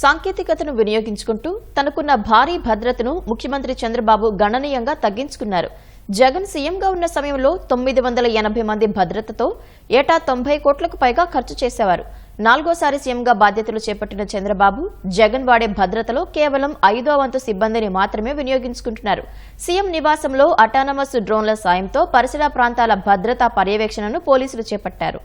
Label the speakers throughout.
Speaker 1: సాంకేతికతను వినియోగించుకుంటూ తనకున్న భారీ భద్రతను ముఖ్యమంత్రి చంద్రబాబు గణనీయంగా తగ్గించుకున్నారు. జగన్ సీఎంగా ఉన్న సమయంలో తొమ్మిది వందల ఎనభై మంది భద్రతతో ఏటా తొంభై కోట్లకు పైగా ఖర్చు చేసేవారు. నాలుగోసారి సీఎంగా బాధ్యతలు చేపట్టిన చంద్రబాబు జగన్ వాడే భద్రతలో కేవలం ఐదో వంతు సిబ్బందిని మాత్రమే వినియోగించుకుంటున్నారు. సీఎం నివాసంలో అటానమస్ డ్రోన్ల సాయంతో పరిసర ప్రాంతాల భద్రతా పర్యవేక్షణను పోలీసులు చేపట్టారు.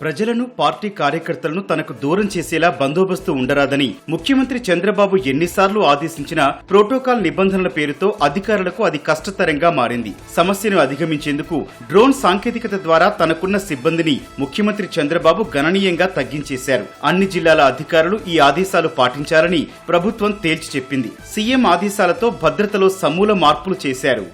Speaker 2: ప్రజలను పార్టీ కార్యకర్తలను తనకు దూరం చేసేలా బందోబస్తు ఉండరాదని ముఖ్యమంత్రి చంద్రబాబు ఎన్నిసార్లు ఆదేశించినా ప్రోటోకాల్ నిబంధనల పేరుతో అధికారులకు అది కష్టతరంగా మారింది. సమస్యను అధిగమించేందుకు డ్రోన్ సాంకేతికత ద్వారా తనకున్న సిబ్బందిని ముఖ్యమంత్రి చంద్రబాబు గణనీయంగా తగ్గించేశారు. అన్ని జిల్లాల అధికారులు ఈ ఆదేశాలు పాటించాలని ప్రభుత్వం తేల్చి చెప్పింది. సీఎం ఆదేశాలతో భద్రతలో సమూల మార్పులు చేశారు.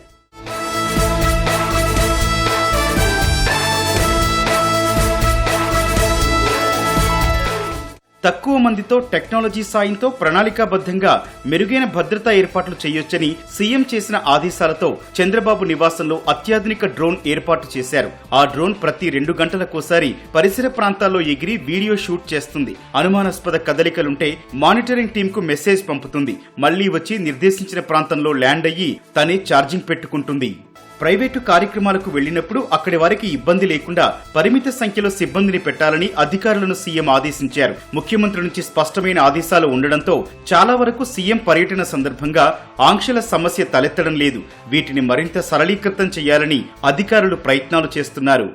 Speaker 2: తక్కువ మందితో టెక్నాలజీ సాయంతో ప్రణాళికాబద్ధంగా మెరుగైన భద్రతా ఏర్పాట్లు చేయొచ్చని సీఎం చేసిన ఆదేశాలతో చంద్రబాబు నివాసంలో అత్యాధునిక డ్రోన్ ఏర్పాటు చేశారు. ఆ డ్రోన్ ప్రతి రెండు గంటలకోసారి పరిసర ప్రాంతాల్లో ఎగిరి వీడియో షూట్ చేస్తుంది. అనుమానాస్పద కదలికలుంటే మానిటరింగ్ టీమ్కు మెసేజ్ పంపుతుంది. మళ్ళీ వచ్చి నిర్దేశించిన ప్రాంతంలో ల్యాండ్ అయ్యి తనే ఛార్జింగ్ పెట్టుకుంటుంది. ప్రైవేటు కార్యక్రమాలకు వెళ్ళినప్పుడు అక్కడి వారికి ఇబ్బంది లేకుండా పరిమిత సంఖ్యలో సిబ్బందిని పెట్టాలని అధికారులను సీఎం ఆదేశించారు. ముఖ్యమంత్రి నుంచి స్పష్టమైన ఆదేశాలు ఉండడంతో చాలా వరకు సీఎం పర్యటన సందర్భంగా ఆంక్షల సమస్య తలెత్తడం లేదు. వీటిని మరింత సరళీకృతం చేయాలని అధికారులు ప్రయత్నాలు చేస్తున్నారు.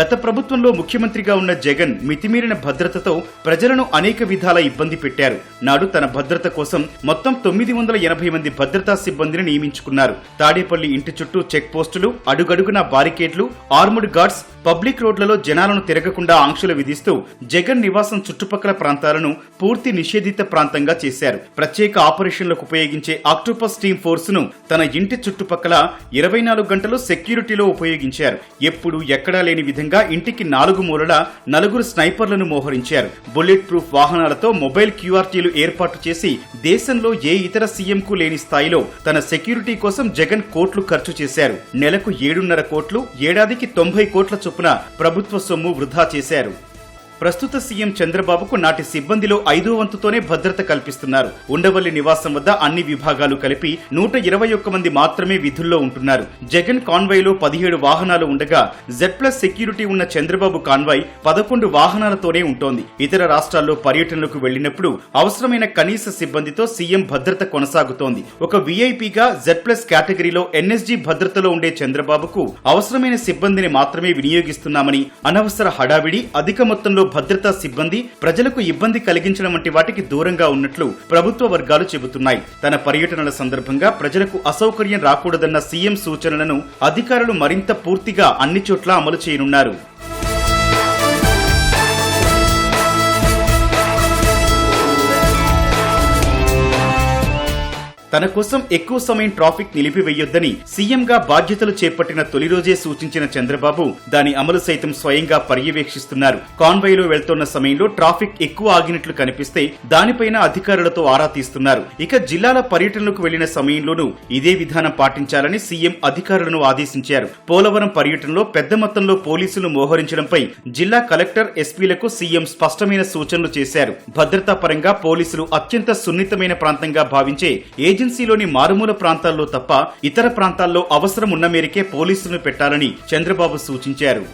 Speaker 2: గత ప్రభుత్వంలో ముఖ్యమంత్రిగా ఉన్న జగన్ మితిమీరిన భద్రతతో ప్రజలను అనేక విధాల ఇబ్బంది పెట్టారు. నాడు తన భద్రత కోసం మొత్తం తొమ్మిది వందల ఎనభై మంది భద్రతా సిబ్బందిని నియమించుకున్నారు. తాడేపల్లి ఇంటి చుట్టూ చెక్ పోస్టులు అడుగడుగున బారికేడ్లు ఆర్ముడ్ గార్డ్స్ పబ్లిక్ రోడ్లలో జనాలను తిరగకుండా ఆంక్షలు విధిస్తూ జగన్ నివాసం చుట్టుపక్కల ప్రాంతాలను పూర్తి నిషేధిత ప్రాంతంగా చేశారు. ప్రత్యేక ఆపరేషన్లకు ఉపయోగించే ఆక్టోపస్ టీమ్ ఫోర్స్ను తన ఇంటి చుట్టుపక్కల ఇరవై నాలుగు గంటలు సెక్యూరిటీలో ఉపయోగించారు. ఎప్పుడు ఎక్కడా లేని విధంగా ఇంటికి నాలుగు మూలల నలుగురు స్నైపర్లను మోహరించారు. బుల్లెట్ ప్రూఫ్ వాహనాలతో మొబైల్ క్యూఆర్టీలు ఏర్పాటు చేసి దేశంలో ఏ ఇతర సీఎంకు లేని స్థాయిలో తన సెక్యూరిటీ కోసం జగన్ కోట్లు ఖర్చు చేశారు. నెలకు ఏడున్నర కోట్లు ఏడాదికి తొంభై కోట్ల చొప్పున ప్రభుత్వ సొమ్ము వృధా చేశారు. ప్రస్తుత సీఎం చంద్రబాబుకు నాటి సిబ్బందిలో ఐదో వంతుతోనే భద్రత కల్పిస్తున్నారు. ఉండవల్లి నివాసం వద్ద అన్ని విభాగాలు కలిపి నూట ఇరవై ఒక్క మంది మాత్రమే విధుల్లో ఉంటున్నారు. జగన్ కాన్వాయ్లో పదిహేడు వాహనాలు ఉండగా జెడ్ ప్లస్ సెక్యూరిటీ ఉన్న చంద్రబాబు కాన్వాయ్ పదకొండు వాహనాలతోనే ఉంటోంది. ఇతర రాష్ట్రాల్లో పర్యటనలకు వెళ్ళినప్పుడు అవసరమైన కనీస సిబ్బందితో సీఎం భద్రత కొనసాగుతోంది. ఒక వీఐపీగా జెడ్ ప్లస్ కేటగిరీలో ఎన్ఎస్జీ భద్రతలో ఉండే చంద్రబాబుకు అవసరమైన సిబ్బందిని మాత్రమే వినియోగిస్తున్నామని అనవసర హడావిడి అధిక మొత్తంలో భద్రతా సిబ్బంది ప్రజలకు ఇబ్బంది కలిగించడం వంటి వాటికి దూరంగా ఉన్నట్లు ప్రభుత్వ వర్గాలు చెబుతున్నాయి. తన పర్యటనల సందర్భంగా ప్రజలకు అసౌకర్యం రాకూడదన్న సీఎం సూచనలను అధికారులు మరింత పూర్తిగా అన్ని చోట్ల అమలు చేయనున్నారు. తన కోసం ఎక్కువ సమయం ట్రాఫిక్ నిలిపివేయొద్దని సీఎంగా బాధ్యతలు చేపట్టిన తొలి రోజే సూచించిన చంద్రబాబు దాని అమలు సైతం స్వయంగా పర్యవేక్షిస్తున్నారు. కాన్వాయ్లో వెళ్తున్న సమయంలో ట్రాఫిక్ ఎక్కువ ఆగినట్లు కనిపిస్తే దానిపైన అధికారులతో ఆరా తీస్తున్నారు. ఇక జిల్లాల పర్యటనలకు వెళ్ళిన సమయంలోనూ ఇదే విధానం పాటించాలని సీఎం అధికారులను ఆదేశించారు. పోలవరం పర్యటనలో పెద్ద మొత్తంలో పోలీసులు మోహరించడంపై జిల్లా కలెక్టర్ ఎస్పీలకు సీఎం స్పష్టమైన సూచనలు చేశారు. భద్రతా పరంగా పోలీసులు అత్యంత సున్నితమైన ప్రాంతంగా భావించే ఏజెన్సీలోని మారుమూల ప్రాంతాల్లో తప్ప ఇతర ప్రాంతాల్లో అవసరం ఉన్న మేరకే పోలీసులను పెట్టాలని చంద్రబాబు సూచించారు.